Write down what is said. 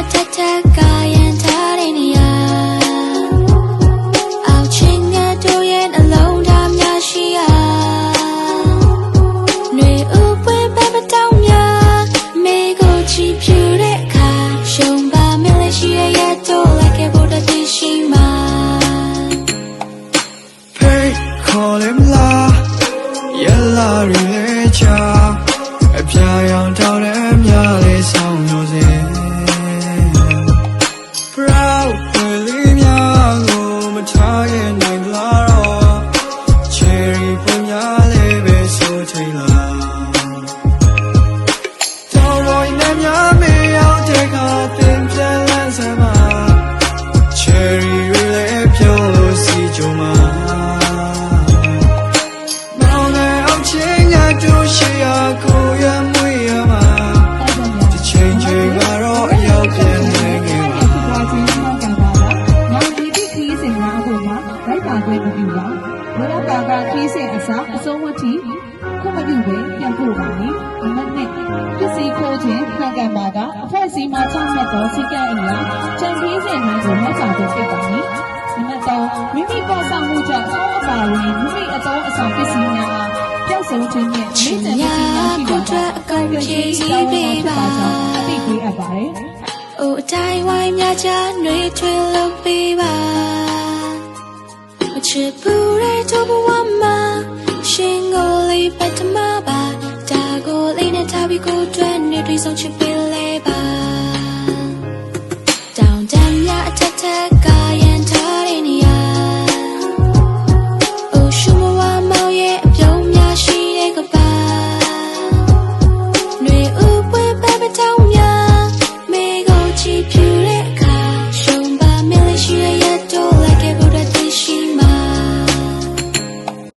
အထက်ထက်ကရင်ထားတဲ့နေရာအောက်ချင်းငါတို့ရဲ့အလုံးသားများရှိရာຫນွေဥပွင့်ပဲမတောင်းများမေကိုချီဖြူတဲ့အခါရှုံပါမလေးရှိရဲ့ရတော့လိုက်ခဲ့ဖို့တည်ရှိမှာ Hey, call him la. Yella really cha. အပြာရောင်တောင်း လေးပဲဆိုချိန်လားတောင်းလို့နေများမေးရောက်တဲ့ခါပင်ပြန်လန်းစမ်းမှာ Cherry လေးပြောလို့စီကြမှာမောင်နဲ့အောင်ချင်းငါတို့ရှိ ရားကာကခီးစဉ်အစားအဆုံးဝတ်ထိခွင့်မပြုဘဲပြန်ပို့ပါနဲ့။ဒီမဲ့နဲ့ပစ္စည်းခိုးခြင်းခံကံပါကအဖွဲ့အစည်းမှချမှတ်သောစီကံအရာချန်ခီးစဉ်တွေကိုလက်ဆောင်ပေးဖြစ်ပါနဲ့။ဒီမဲ့တော့မိမိပေါ်ဆောင်မှုကြောင့်အအပါဝင်မိမိအတော်အဆောင်ပစ္စည်းများအားပျောက်ဆုံးခြင်းနဲ့မိကျန်ပစ္စည်းများရှိပါတော့အကောင့်ဖြည့်ဆည်းပေးပါအသိပေးအပ်ပါတယ်။အိုအတိုင်းဝိုင်းများချနှွေထွေးလို့ပေးပါမချစ်ဘူး တို့ဘဝမှာရှင်ကိုလေးပတ်တမပါဒါကိုလေးနဲ့ထားပြီးကိုတွဲနေတွေ့ဆုံးချစ်ပေးလေပါတောင်တမ်းများအထက်ထက်က